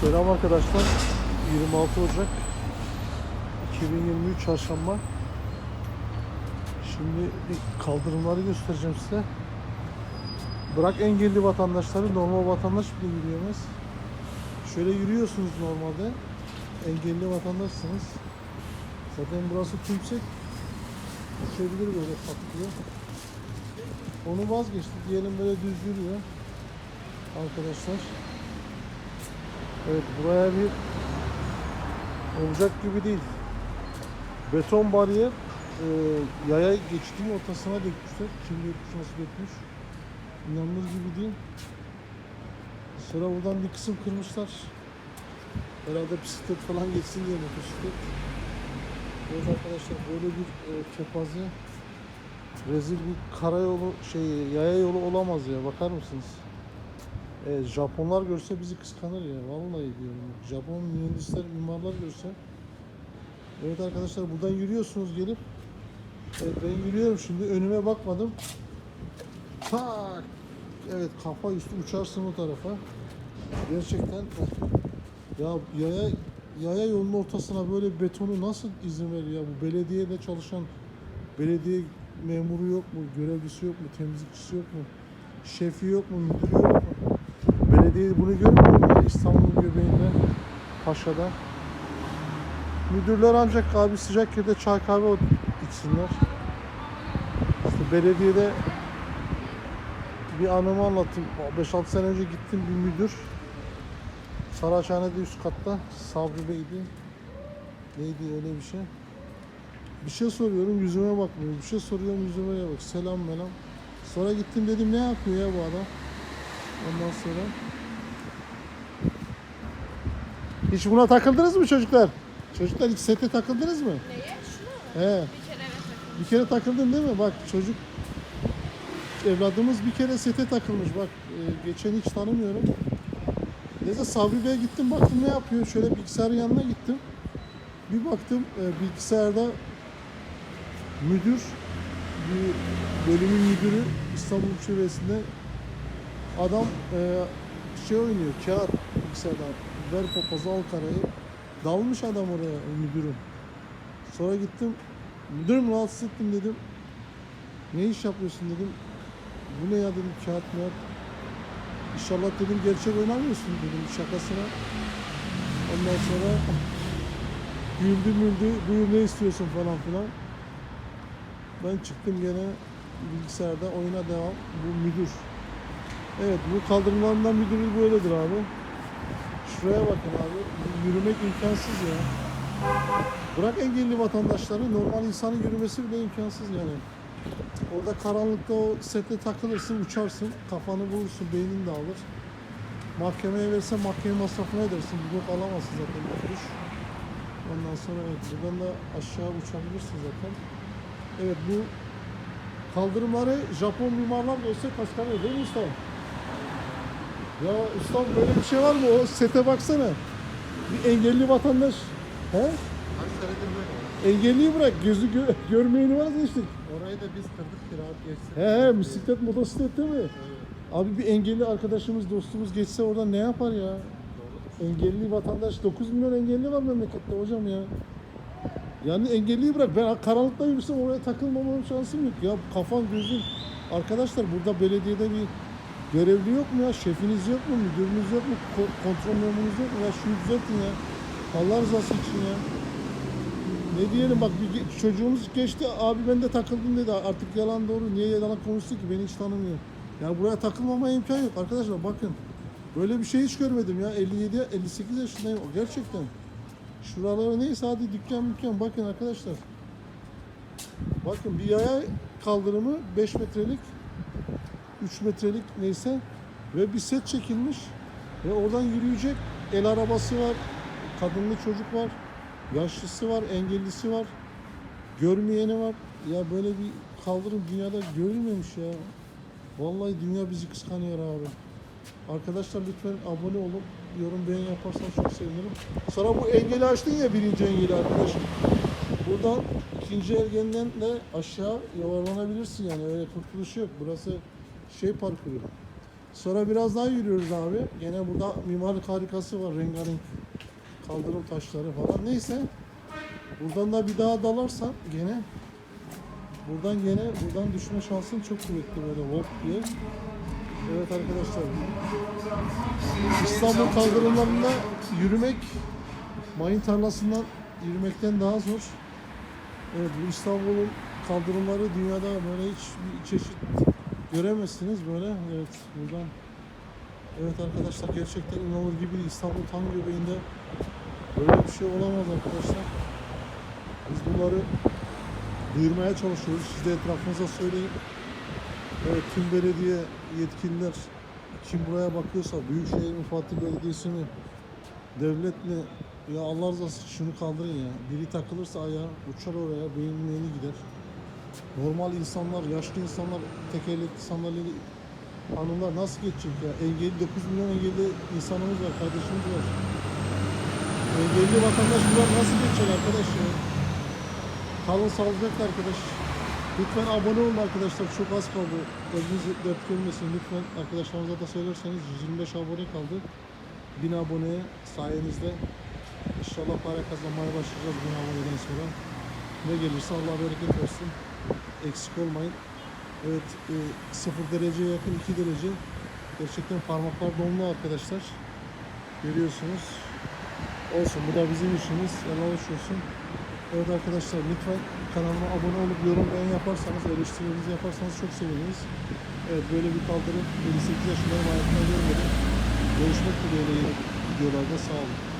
Selam arkadaşlar. 26 Ocak 2023 Çarşamba. Şimdi kaldırımları göstereceğim size. Bırak engelli vatandaşları, normal vatandaş bile yürüyemez. Şöyle yürüyorsunuz normalde. Engelli vatandaşsınız. Zaten burası tümsek. Düşebilir böyle patlıyor. Onu vazgeçtik. Diyelim böyle düz yürüyor. Arkadaşlar. Evet buraya bir olacak gibi değil. Beton bariyer e, yaya geçtiğin ortasına dökmüşler. Kim dökmüş nasıl dökmüş. İnanılır gibi değil. Sonra buradan bir kısım kırmışlar. Herhalde bisiklet falan geçsin diye motosiklet. Evet arkadaşlar böyle bir e, kepaze rezil bir karayolu şey yaya yolu olamaz ya bakar mısınız? Evet, Japonlar görse bizi kıskanır ya. Vallahi diyorum. Japon mühendisler, mimarlar görse. Evet arkadaşlar buradan yürüyorsunuz gelip. Evet ben yürüyorum şimdi. Önüme bakmadım. Tak. Evet kafa üstü uçarsın o tarafa. Gerçekten ya yaya yaya yolun ortasına böyle betonu nasıl izin veriyor ya bu belediyede çalışan belediye memuru yok mu görevlisi yok mu temizlikçisi yok mu şefi yok mu müdürü yok mu Belediye bunu görmüyor mu İstanbul'un göbeğinde, Paşa'da? Müdürler ancak abi sıcak yerde çay kahve içsinler. İşte belediyede bir anımı anlatayım. 5-6 sene önce gittim bir müdür. Saraçhane'de üst katta Sabri Bey'di. Neydi öyle bir şey. Bir şey soruyorum yüzüme bakmıyor. Bir şey soruyorum yüzüme bak. Selam melam. Sonra gittim dedim ne yapıyor ya bu adam? Ondan sonra hiç buna takıldınız mı çocuklar? Çocuklar hiç sete takıldınız mı? Neye? Şunu He. mu? Bir kere evet takıldım. Bir kere takıldın değil mi? Bak çocuk evladımız bir kere sete takılmış. Bak e, geçen hiç tanımıyorum. Neyse Sabri Bey'e gittim baktım ne yapıyor. Şöyle bilgisayarın yanına gittim. Bir baktım e, bilgisayarda müdür bir bölümün müdürü İstanbul Şubesi'nde adam e, şey oynuyor kağıt bilgisayardan ver papazı al karayı dalmış adam oraya o müdürün. Sonra gittim müdürüm rahatsız ettim dedim. Ne iş yapıyorsun dedim. Bu ne ya dedim kağıt mağat. İnşallah dedim gerçek oynamıyorsun dedim şakasına. Ondan sonra güldü müldü buyur ne istiyorsun falan filan. Ben çıktım gene bilgisayarda oyuna devam. Bu müdür. Evet bu kaldırımlarından müdürü böyledir abi. Şuraya bakın abi. Yürümek imkansız ya. Bırak engelli vatandaşları normal insanın yürümesi bile imkansız yani. Orada karanlıkta o sete takılırsın, uçarsın, kafanı vurursun, beynin dağılır. Mahkemeye verse mahkeme masrafını ödersin. Bok alamazsın zaten kuruş. Ondan sonra evet, buradan da aşağı uçabilirsin zaten. Evet bu kaldırımları Japon mimarlar görse kıskanıyor değil mi usta? Ya ustam böyle bir şey var mı? O sete baksana. Bir engelli vatandaş. He? Böyle. Engelliyi bırak. Gözü gö- görmeyeni vazgeçtik. Orayı da biz kırdık ki rahat geçsin. He he bisiklet motosiklet değil mi? Abi bir engelli arkadaşımız dostumuz geçse orada ne yapar ya? Engelli vatandaş 9 milyon engelli var memlekette hocam ya. Yani engelliyi bırak ben karanlıkta yürüsem oraya takılmamam şansım yok ya kafan gözün. Arkadaşlar burada belediyede bir görevli yok mu ya? Şefiniz yok mu? Müdürünüz yok mu? Ko- kontrol memurunuz yok mu? Ya şunu düzeltin ya. Allah rızası için ya. Ne diyelim bak bir çocuğumuz geçti abi ben de takıldım dedi artık yalan doğru niye yalan konuştu ki beni hiç tanımıyor. Ya buraya takılmama imkan yok arkadaşlar bakın. Böyle bir şey hiç görmedim ya 57 58 yaşındayım gerçekten. Şuralara neyse hadi dükkan dükkan bakın arkadaşlar. Bakın bir yaya kaldırımı 5 metrelik 3 metrelik neyse. Ve bir set çekilmiş. Ve oradan yürüyecek. El arabası var. Kadınlı çocuk var. Yaşlısı var. Engellisi var. Görmeyeni var. Ya böyle bir kaldırım dünyada görülmemiş ya. Vallahi dünya bizi kıskanıyor abi. Arkadaşlar lütfen abone olup yorum beğen yaparsanız çok sevinirim. Sonra bu engeli açtın ya birinci engeli arkadaşım buradan ikinci ergenden de aşağı yuvarlanabilirsin yani. Öyle kurtuluş yok. Burası şey parkuru Sonra biraz daha yürüyoruz abi. Gene burada mimarlık harikası var. Rengarenk kaldırım taşları falan. Neyse. Buradan da bir daha dalarsan gene buradan gene buradan düşme şansın çok kuvvetli böyle hop diye. Evet arkadaşlar. İstanbul kaldırımlarında yürümek mayın tarlasından yürümekten daha zor. Evet bu İstanbul'un kaldırımları dünyada böyle hiç bir çeşit göremezsiniz böyle. Evet buradan. Evet arkadaşlar gerçekten inanılır gibi. İstanbul tam göbeğinde böyle bir şey olamaz arkadaşlar. Biz bunları duyurmaya çalışıyoruz. Siz de etrafınıza söyleyin. Evet tüm belediye yetkililer kim buraya bakıyorsa Büyükşehir mi Fatih Belediyesi mi devlet mi ya Allah razı olsun şunu kaldırın ya. Biri takılırsa ayağa uçar oraya beyin meyni gider. Normal insanlar, yaşlı insanlar, tekerlekli sandalyeli hanımlar nasıl geçecek ya? Engelli 9 milyon engelli insanımız var, kardeşimiz var. Engelli vatandaş buradan nasıl geçecek arkadaş ya? Kalın sağlıcakla arkadaş. Lütfen abone olun arkadaşlar. Çok az kaldı. Eliniz dert görmesin. Lütfen arkadaşlarınıza da söylerseniz 125 abone kaldı. 1000 aboneye sayenizde inşallah para kazanmaya başlayacağız 1000 aboneden sonra. Ne gelirse Allah bereket versin. Eksik olmayın. Evet, e, 0 dereceye yakın 2 derece. Gerçekten parmaklar donlu arkadaşlar. Görüyorsunuz. Olsun bu da bizim işimiz. Hoş olsun. Evet arkadaşlar lütfen kanalıma abone olup yorum beğen yaparsanız, eleştirilerinizi yaparsanız çok seviniriz. Evet böyle bir kaldırım 58 yaşındayım hayatımda görmedim. Görüşmek dileğiyle videolarda sağ olun.